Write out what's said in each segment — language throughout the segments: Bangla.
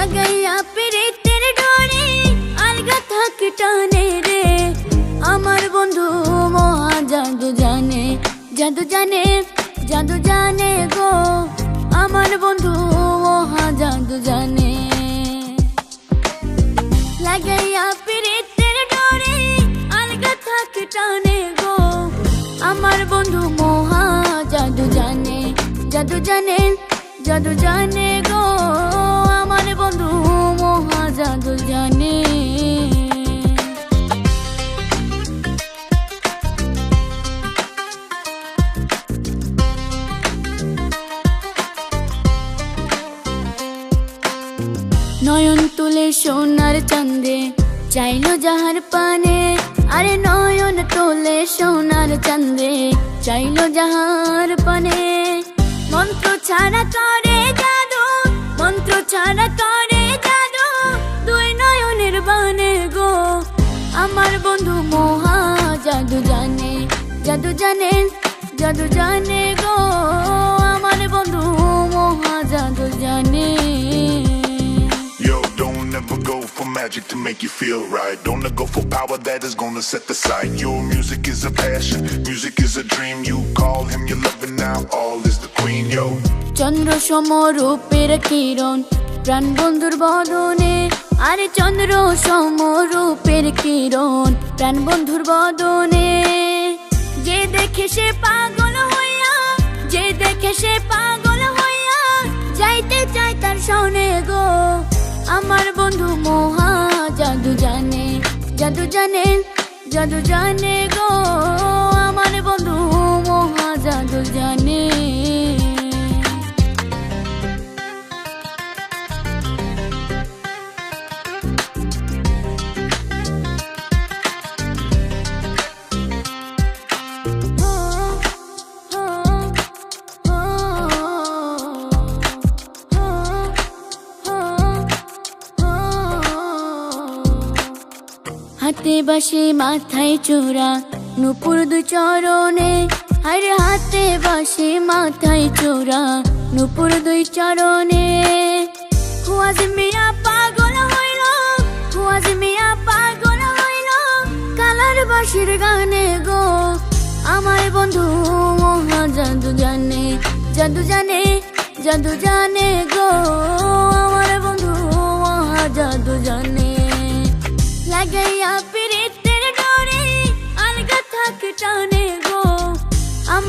লাগাইয়া পিরিতের ডোরে আলগা থাক টানে রে আমার বন্ধু মহা জাদু জানে জাদু জানে জাদু জানে গো আমার বন্ধু মহা জাদু জানে লাগাইয়া পিরিতের ডোরে আলগা থাক টানে গো আমার বন্ধু মহা জাদু জানে জাদু জানে জাদু জানে গো নয়ন তুলে সোনার চান্দে চাইলো যাহার পানে। আরে নয়ন তোলে সোনার চান্দে চাইলো যাহার পানে। মন্ত্র ছাড়া করে জাদু, মন্ত্র ছাড়া করে জাদু, দুই নয়নের বানে গো। আমার বন্ধু মহা জাদু জানে জাদু জানে জাদু জানে গো। Magic to make you feel right. Don't go for power that is gonna set the sight. Your music is a passion, music is a dream. You call him, you love it now. All is the queen, yo. চন্দ্র সমরূপের কিরণ প্রাণ বন্ধুর বদনে আরে চন্দ্র সমরূপের কিরণ প্রাণ বন্ধুর বদনে যে দেখে সে পাগল হইয়া যে দেখে সে পাগল হইয়া যাইতে চাই তার সনে গো আমার বন্ধু মহা জাদু জানে জাদু জানে জাদু জানে গো। আমার বন্ধু মহা জাদু জানে। হাতে বাসে মাথায় চূড়া, নুপুর দু চরণে। আরে হাতে বাসে মাথায় চূড়া, নুপুর দুই চরণে। হুয়াজ মিয়া পাগল হইল হুয়াজ মিয়া পাগল হইল। কালার বাসির গানে গো, আমার বন্ধু মহা জাদু জানে জাদু জানে জাদু জানে গো। আমার বন্ধু মহা জাদু জানে।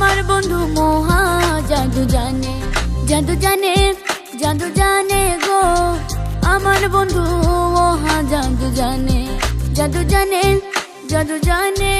আমার বন্ধু মহা জাদু জানে জাদু জানে জাদু জানে গো। আমার বন্ধু মহা জাদু জানে জাদু জানে জাদু জানে